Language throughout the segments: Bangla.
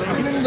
নেতৃবৃন্দ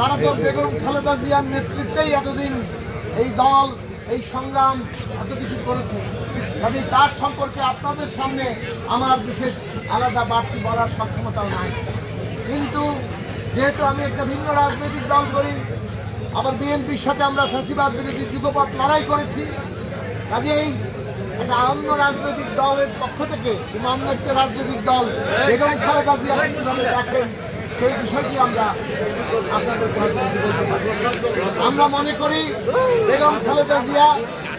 তারা তো বেগম খালেদা জিয়ার নেতৃত্বেই এতদিন এই দল, এই সংগ্রাম এত কিছু করেছে। কাজে তার সম্পর্কে আপনাদের সামনে আমার বিশেষ আলাদা বাড়তি বলার সক্ষমতাও নাই। কিন্তু যেহেতু আমি একটা ভিন্ন রাজনৈতিক দল করি, আবার বিএনপির সাথে আমরা ফ্যাসিবাদ বিরোধী যুগপথ লড়াই করেছি, কাজেই একটা অন্য রাজনৈতিক দলের পক্ষ থেকে অন্য একটা রাজনৈতিক দল, বেগম খালেদা জিয়া দেখেন সেই বিষয়টি আমরা। আমরা মনে করি বেগম খালেদা জিয়া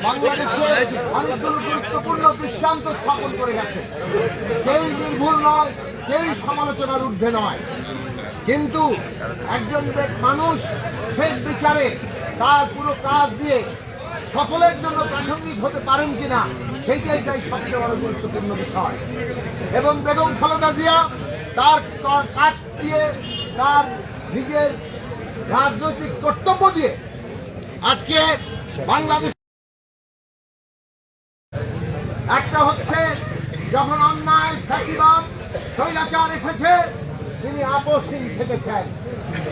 বাংলাদেশে অনেকগুলো গুরুত্বপূর্ণ দৃষ্টান্ত স্থাপন করে গেছে। কেউই নির্ভুল নয় কেউই সমালোচনার ঊর্ধ্বে নয়। কিন্তু একজন মানুষ শেষ বিচারে তার পুরো কাজ দিয়ে সকলের জন্য প্রাসঙ্গিক হতে পারেন কিনা, সেইটাই তাই সবচেয়ে বড় গুরুত্বপূর্ণ বিষয়। এবং বেগম খালেদা জিয়া তার কাজ দিয়ে তার নিজের রাজনৈতিক কর্তব্য দিয়ে আজকে বাংলাদেশ একটা হচ্ছে যখন অন্যায়, ফ্যাসিবাদ, স্বৈরাচার এসেছে, তিনি আপসহীন থেকেছেন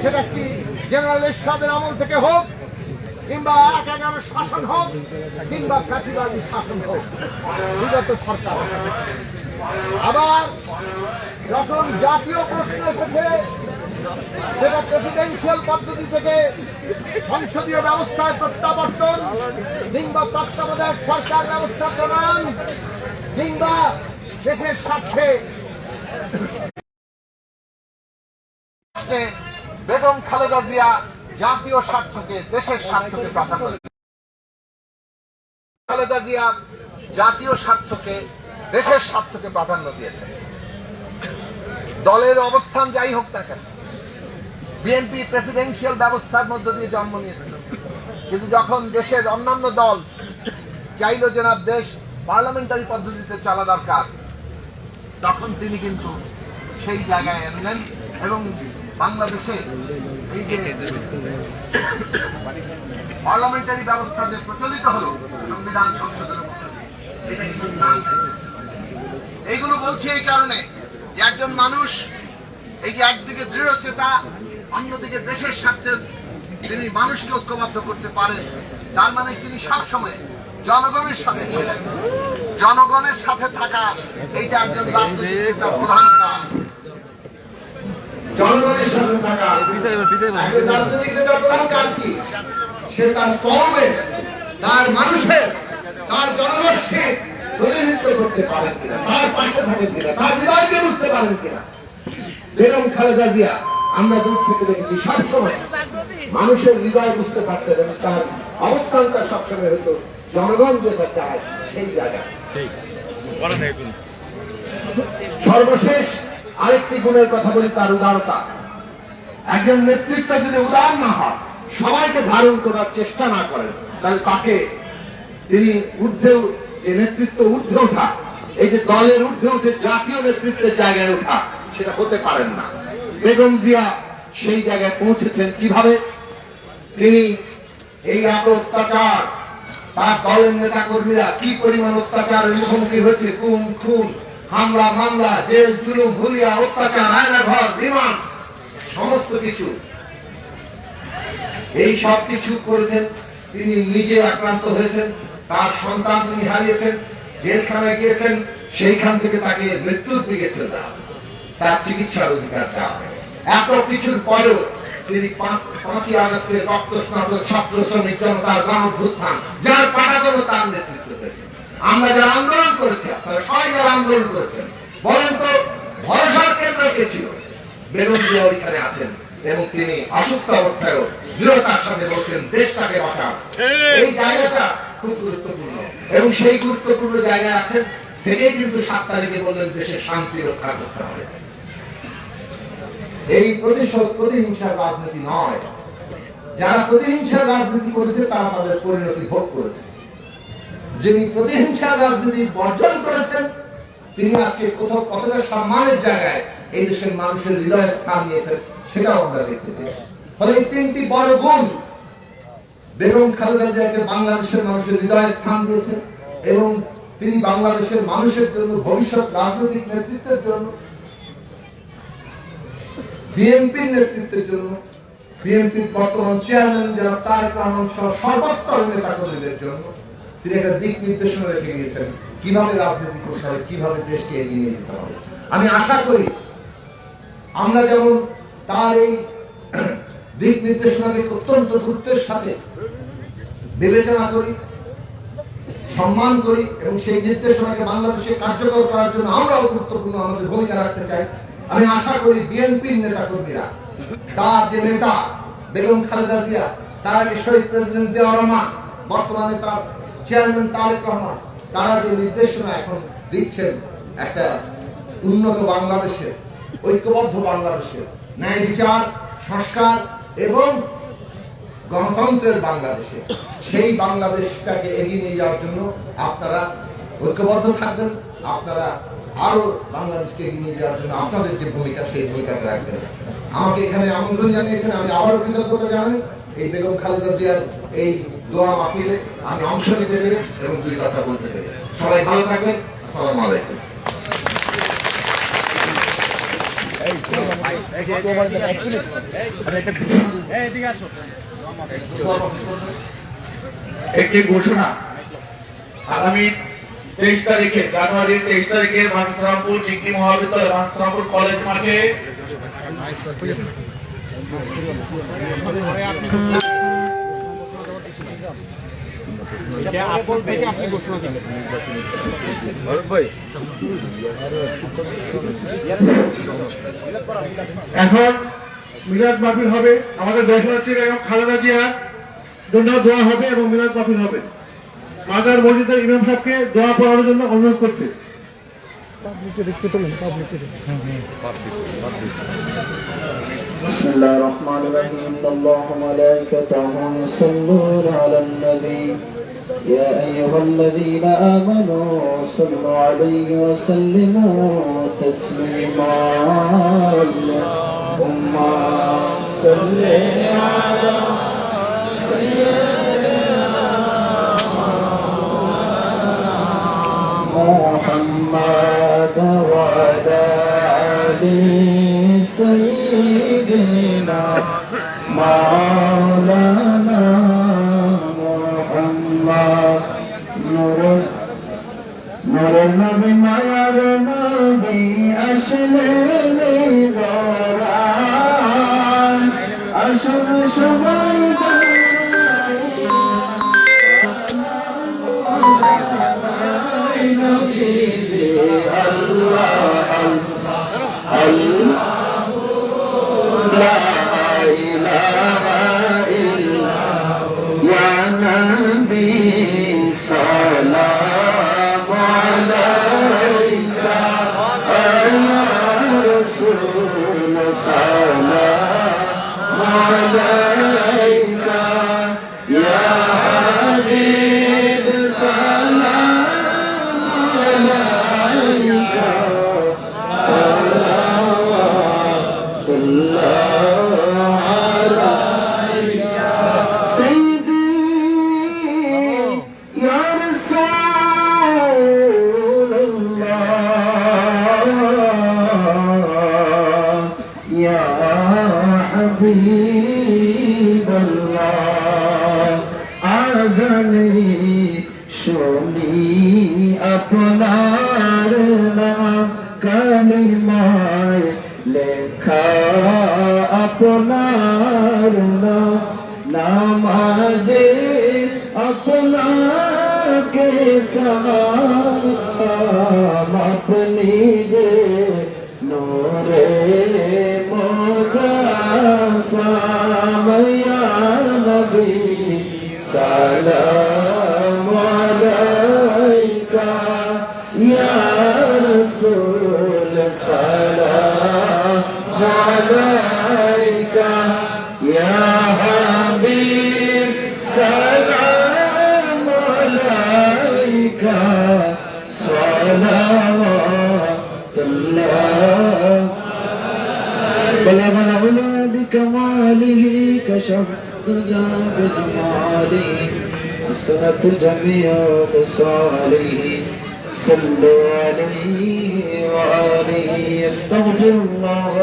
সেটা কি জেনারেল এরশাদের আমল থেকে হোক, কিংবা এক এগারো শাসন হোক, কিংবা ফ্যাসিবাদী শাসন হোক, বিগত সরকার। আবার যখন জাতীয় প্রশ্ন এসেছে সেটা প্রেসিডেন্সিয়াল পদ্ধতি থেকে সংসদীয় ব্যবস্থায় প্রত্যাবর্তন কিংবা তত্ত্বাবধায়ক সরকার ব্যবস্থা প্রণয়ন কিংবা দেশের স্বার্থে বেগম খালেদা জিয়া জাতীয় স্বার্থকে, দেশের স্বার্থকে প্রাধান্য। খালেদা জিয়া জাতীয় স্বার্থকে দেশের স্বার্থকে প্রাধান্য দিয়েছে দলের অবস্থান যাই হোক না কেন, বিএনপি প্রেসিডেন্সিয়াল ব্যবস্থার মধ্য দিয়ে জন্ম নিয়েছিল কিন্তু যখন দেশের অন্যান্য দল চাইল জনাব দেশ পার্লামেন্টারি পদ্ধতিতে চলা দরকার, তখন তিনি কিন্তু সেই জায়গায় আনলেন এবং বাংলাদেশে এই যে পার্লামেন্টারি ব্যবস্থা যে প্রচলিত হলো, সংবিধান সংশোধনের মধ্য দিয়ে। এইগুলো বলছি এই কারণে যে একজন মানুষ এই যে একদিকে দৃঢ় চেতা অন্যদিকে দেশের স্বার্থে তিনি মানুষকে ঐক্যবদ্ধ করতে পারেন। তার মানে তিনি সবসময় জনগণের সাথে ছিলেন। জনগণের সাথে থাকা এইটা একজন রাজনৈতিক প্রধান জনগণের সাথে থাকা রাজনৈতিক প্রধান কাজ কি? সে তার কর্মে, তার মানুষের তার জনগোষ্ঠীর প্রতিনিধিত্ব করতে পারেন কিনা, তার পাশে থাকেন কিনা, তার হৃদয়কে বুঝতে পারেন কিনা। বেগম খালেদা জিয়া, আমরা দূর থেকে দেখেছি সবসময় মানুষের হৃদয় বুঝতে পারতেন এবং তার অবস্থানটা সবসময় হতো জনগণ যেটা চায় সেই জায়গায়। সর্বশেষ আরেকটি গুণের কথা বলি, তার উদারতা। একজন নেতৃত্ব যদি উদার না হয়, সবাইকে ধারণ করার চেষ্টা না করেন, তাহলে তাকে তিনি ঊর্ধ্বে যে নেতৃত্ব ঊর্ধ্বে ওঠা। এই যে দলের ঊর্ধ্বে উঠে জাতীয় নেতৃত্বের জায়গায় ওঠা, সেটা হতে পারেন না। বেগম জিয়া সেই জায়গায় পৌঁছেছেন কীভাবে? তিনি এই এত অত্যাচার তার দলের নেতা কর্মীরা কি পরিমাণ অত্যাচারের মুখোমুখি হয়েছে? খুন খুন, হামলা, মামলা, জেল, জুলুম ভুলিয়া অত্যাচার আয়না ঘর, বিমান, সমস্ত কিছু। এই সব কিছু করেছেন, তিনি নিজে আক্রান্ত হয়েছেন। তার সন্তান তিনি হারিয়েছেন জেলখানায় গিয়েছেন সেইখান থেকে তাকে মৃত্যুর দিকে চলে তার চিকিৎসার অধিকার। এত কিছুর পরেও তিনি পাঁচই আগস্টের রক্ত স্নাত ছাত্র শ্রমিক জনতার গণভ্যুত্থান যার পাটা যেন তার নেতৃত্ব হয়েছে আমরা যারা আন্দোলন করেছি আপনারা সবাই যারা আন্দোলন করেছেন বলেন তো ভরসার কেন্দ্র কে ছিল? বেগম জিয়া ওইখানে আছেন এবং তিনি অসুস্থ অবস্থায়ও দৃঢ়তার সাথে বলছেন দেশটাকে বাঁচান এই জায়গাটা খুব গুরুত্বপূর্ণ। এবং সেই গুরুত্বপূর্ণ জায়গায় আছেন থেকেই কিন্তু সাত তারিখে বললেন দেশের শান্তি রক্ষা করতে হবে। এই প্রতিশোধ, প্রতিহিংসার রাজনীতি নয়। যারা প্রতিহিংসার রাজনীতি করেছে, তারা তাদের পরিণতি ভোগ করেছে। যিনি প্রতিহিংসার রাজনীতি বর্জন করেছেন, তিনি আজকে কোথাও কতটা সম্মানের জায়গায় এই দেশের মানুষের হৃদয়ে স্থান নিয়েছেন, সেটাও আমরা দেখতে পেয়েছি ফলে এই তিনটি বড় গুণ বেগম খালেদা জিয়াকে বাংলাদেশের মানুষের হৃদয়ে স্থান দিয়েছে এবং তিনি বাংলাদেশের মানুষের জন্য, ভবিষ্যৎ রাজনৈতিক নেতৃত্বের জন্য, বিএনপির নেতৃত্বের জন্য, বিএনপির বর্তমান চেয়ারম্যান যারা, তারেক রহমান সহ সর্বস্তরের নেতা কর্মীদের জন্য তিনি একটা দিক নির্দেশনা রেখে গিয়েছেন, কীভাবে রাজনীতি করতে হবে, কীভাবে দেশকে এগিয়ে নিয়ে যেতে হবে। আমি আশা করি আমরা যেমন তার এই দিক নির্দেশনাকে অত্যন্ত গুরুত্বের সাথে বিবেচনা করি, সম্মান করি এবং সেই নির্দেশনাকে বাংলাদেশে কার্যকর করার জন্য আমরাও গুরুত্বপূর্ণ আমাদের ভূমিকা রাখতে চাই। আমি আশা করি বিএনপির নেতা কর্মীরা তার যে নেতা, বেগম খালেদা জিয়া, তার আগে শহীদ প্রেসিডেন্ট জিয়া রহমান, বর্তমানে তার চেয়ারম্যান তারেক রহমান, তারা যে নির্দেশনা এখন দিচ্ছেন একটা উন্নত বাংলাদেশের, ঐক্যবদ্ধ বাংলাদেশের ন্যায় বিচার, সংস্কার এবং গণতন্ত্রের বাংলাদেশে, সেই বাংলাদেশটাকে এগিয়ে নিয়ে যাওয়ার জন্য আপনারা ঐক্যবদ্ধ থাকবেন, আপনারা আরও বাংলাদেশকে এগিয়ে নিয়ে যাওয়ার জন্য আপনাদের যে ভূমিকা, সেই ভূমিকাটা রাখবেন। আমাকে এখানে আমন্ত্রণ জানিয়েছেন, আমি আবারও কৃতজ্ঞতা জানাই, এই বেগম খালেদা জিয়ার এই দোয়া মাহফিলে আমি অংশ নিতে পেরে এবং দুই কথা বলতে পেরে। সবাই ভালো থাকবেন, আসসালামু আলাইকুম। একটি ঘোষণা। আগামী তেইশ তারিখে জানুয়ারি তেইশ তারিখে মানসরামপুর ডিগ্রি মহাবিদ্যালয় মানসরামপুর কলেজ মাঠে এখন মিলাদ মাহফিল হবে আমাদের দেশনেত্রী এবং খালেদা জিয়ার জন্য দোয়া হবে এবং মিলাদ মাহফিল হবে মাজার মসজিদের ইমাম সাহেবকে দোয়া পড়ানোর জন্য অনুরোধ করছে بسم الله الرحمن الرحيم إن الله وملائكته يصلون على النبي يا أيها الذين آمنوا صلوا عليه وسلموا تسليما اللهم صل على محمد وعلى آل سيدنا مولانا আল্লাহ আজানি শুনি আপনার নাম কালিমায় লেখা আপনার নাম। নামাজে আপনাকে সালাম। كلا كلا. بلغ العلا بكماله كشفت الدجى بجماله حسنت جميع خصاله. صلوا عليه وآله استغفر الله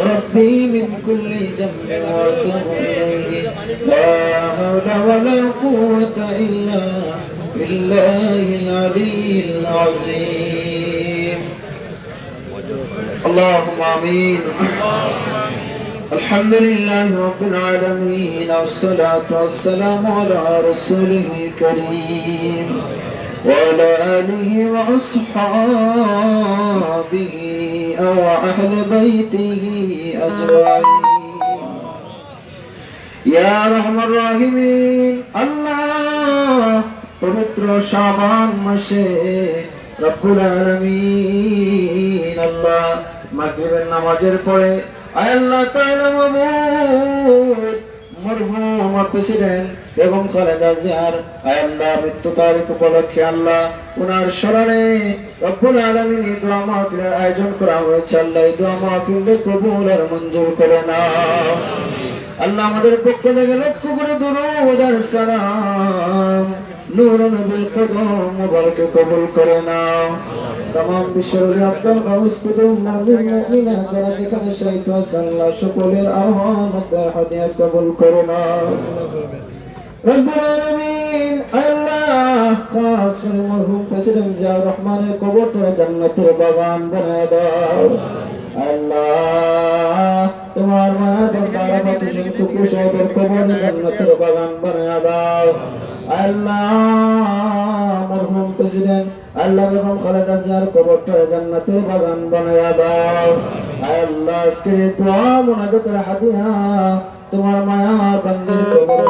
ربي من كل ذنب وأتوب إليه لا حول ولا قوة إلا بالله بالله العلي العظيم. اللهم آمين. الحمد لله رب العالمين والصلاة والسلام على رسوله الكريم وعلى آله وأصحابه أو أهل بيته أجمعين. يا رحم الراحمين الله পবিত্র শাবান মাসে রব্বুল আলামিন আল্লাহ মাগরিবের নামাজের পরে আল্লাহ তাআলা মাবুদ মরহুম প্রেসিডেন্ট এবং খালেদা জিয়ার আল্লাহ মৃত্যু তারিখ উপলক্ষে আল্লাহ ওনার স্মরণে রব্বুল আলামিন দোয়া মাহফিলের আয়োজন করা হয়েছে। আল্লাহ এই দোয়া মাহফিলকে কবুল আর মঞ্জুর করে নাও আল্লাহ আমাদের পক্ষ থেকে লক্ষ্য করে দরুদ আর সালাম। নূর নবীর কদম মোবারকে কবুল করে নাও। তামাম বিশ্বরে আব্দুল গাউস কুতুব মুমিন মুমিনা যারা যেখানে শহীদ হয়েছে আল্লাহ সকলের আহ্বান হাদিয়া কবুল করে রব্বুল আলামিন, আল্লাহ মরহুম প্রেসিডেন্ট জিয়াউর রহমানের জান্নাতের বাগান বানায় দাও। আল্লাহ তোমার মায়া বান্দারা প্রতিদিন কুকুর সাহেবের কবর জান্নাতের বাগান বানায় দাও। আল্লাহ মরহুম প্রেসিডেন্ট, আল্লাহ বেগম খালেদা জিয়ার কবরটা জান্নাতের বাগান বানায় দাও। আল্লাহ আজকে দোয়া মোনাজাতের হাদিয়া তোমার মায়া বান্দির মধ্যে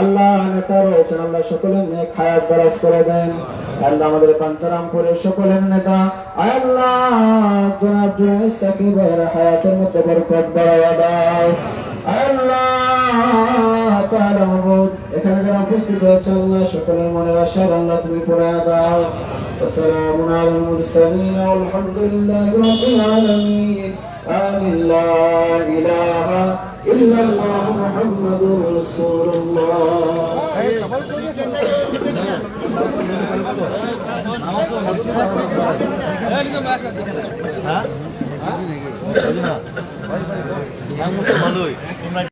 আল্লাহ নেতা রয়েছেন, আল্লাহ সকলের নিয়ে খায়াত বরাজ করে দেন। আল্লাহ আমাদের পাঞ্চারামপুরের সকলের নেতা। আল্লাহ, জনাব জুনাই সাকিবের হায়াতের মধ্যে বরকত বাড়াইয়া দাও। আল্লাহ তার মাহমুদ এখানে যারা উপস্থিত হয়েছে আল্লাহ সকলের মনের আশা আল্লাহ তুমি পড়াইয়া দাও। আসসালামু আলাইকুম ওয়া রাহমাতুল্লাহি ওয়া বারাকাতুহু العالمين آمين لا إله إلا الله محمد رسول الله ভালোই